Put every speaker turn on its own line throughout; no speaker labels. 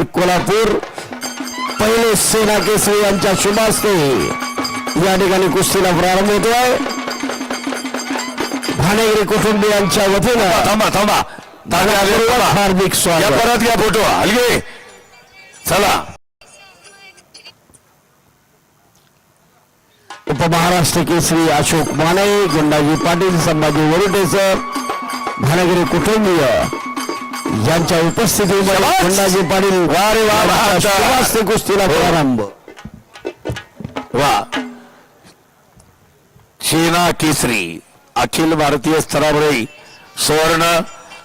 पाटील कोल्हापूर पहिले सेना केसरी यांच्या शुभास्ते. या ठिकाणी कुस्तीला प्रारंभ होतोय. भानेगिरी कुटुंबियांच्या वतीनं
थांबा थांबा.
हार्दिक
या
स्वागत.
परत घ्या फोटो हलगे. चला.
उपमहाराष्ट्र केसरी अशोक माने गुंडाजी पाटील संभाजी वरुटेसर भानगिरी कुटुंबीय. यांच्या उपस्थितीमध्ये! गुंडाजी पाटील
वा रे वा, वा,
यांच्या
वा.
शुभास्ते कुस्तीला प्रारंभ
वा सेना केसरी अखिल भारतीय स्तरावरील सुवर्ण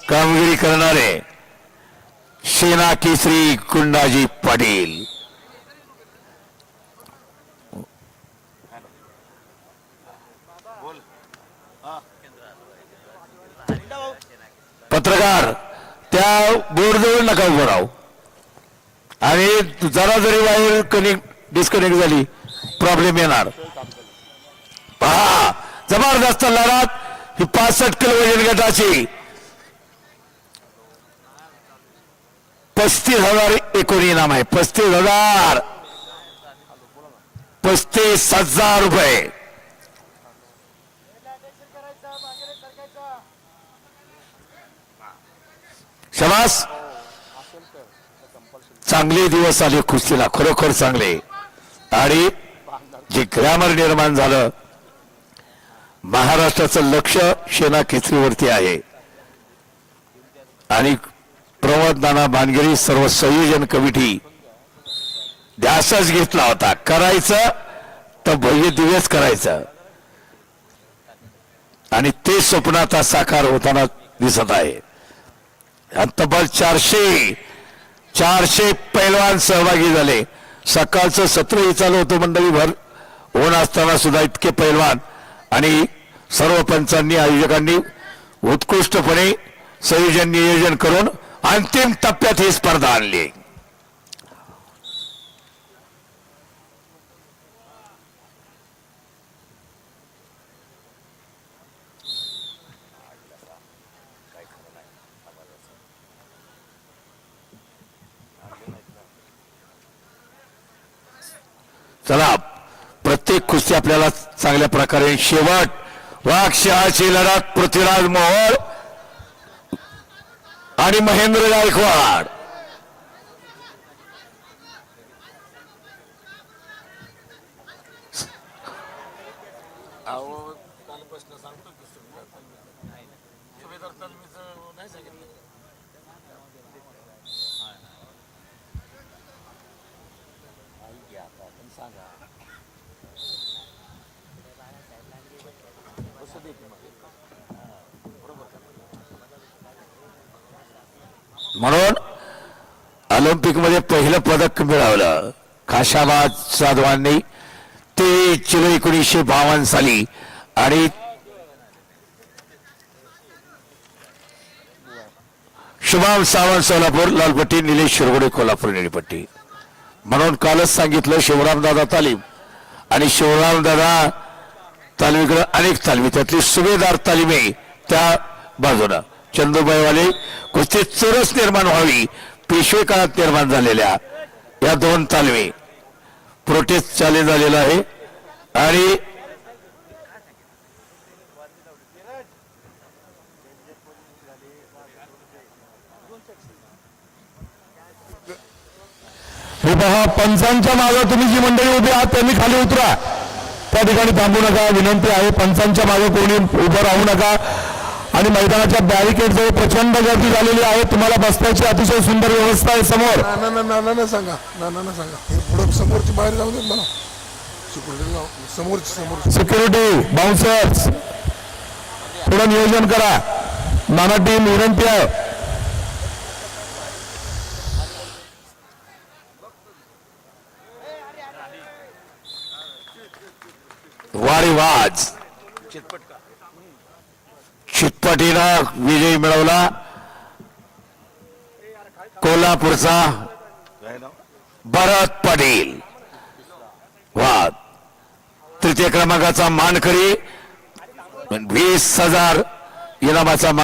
कामगिरी करणारे सेना केसरी गुंडाजी पाटील पत्रकार त्या बोर्डजवळ नका उभं राहू. आणि जरा जरी वायर कनेक्ट डिस्कनेक्ट झाली प्रॉब्लेम येणार. पहा जबरदस्त लढत ही पासष्ट किलो वजन गटाची पस्तीस हजार एकूण इनाम आहे. पस्तीस हजार पस्तीस हजार रुपये. शबास चांगले दिवस आले कुस्तीला खरोखर चांगले. आणि जे ग्रॅमर निर्माण झालं महाराष्ट्राचं लक्ष सेना केसरीवरती आहे. आणि प्रमोद नाना भानगिरी सर्व संयोजन कमिटी ध्यासच घेतला होता. करायचं तर भव्य दिवस करायचं. आणि ते स्वप्न आता साकार होताना दिसत आहे. तब्बल चारशे चारशे पैलवान सहभागी झाले. सकाळचं सत्रही चालू होतं मंडळी भर होण असताना सुद्धा इतके पैलवान आणि सर्व पंचांनी आयोजकांनी उत्कृष्टपणे संयोजन नियोजन करून अंतिम टप्प्यात ही स्पर्धा आणली. चला प्रत्येक कुस्ती आपल्याला चांगल्या प्रकारे शेवट वाघशहाची लढत पृथ्वीराज मोहोळ आणि महेंद्र गायकवाड. म्हणून ऑलिम्पिकमध्ये पहिलं पदक मिळवलं. खाशाबाद साधवांनी ते चिलो एकोणीसशे बावन्न साली आणि शुभम सावंत सोलापूर लालपट्टी निलेश शिरगोडे कोल्हापूर निळीपट्टी. म्हणून कालच सांगितलं शिवरामदादा तालीम. आणि शिवरामदादा तालमीकडे अनेक तालमी त्यातली सुभेदार तालिमे त्या बाजूनं. चंदूबाईवाले कुस्ती चोरस निर्माण व्हावी पेशवे काळात निर्माण झालेल्या या दोन तालमी. प्रोटेस्ट चालू झालेला आहे. आणि
हे पहा पंचांच्या मागे तुम्ही जी मंडळी उभी आहात त्यांनी खाली उतरा. त्या ठिकाणी थांबू नका विनंती आहे पंचांच्या मागे कोणी उभं राहू नका. आणि मैदानाच्या बॅरिकेड जवळ प्रचंड गर्दी झालेली आहे. तुम्हाला बसण्याची अतिशय सुंदर व्यवस्था आहे समोर.
ना ना ना ना सांगा. ना ना सांगा. हे पुढं समोरची बाहेर जाऊ देत मला समोरची समोरची.
सिक्युरिटी बाउन्सर्स थोडं नियोजन करा. नाना टीम विनंती आहे.
वारीवाज चितपटीनं विजय मिळवला. कोल्हापूरचा भरत पाटील. वाद तृतीय क्रमांकाचा मानकरी. वीस हजार इनामाचा मान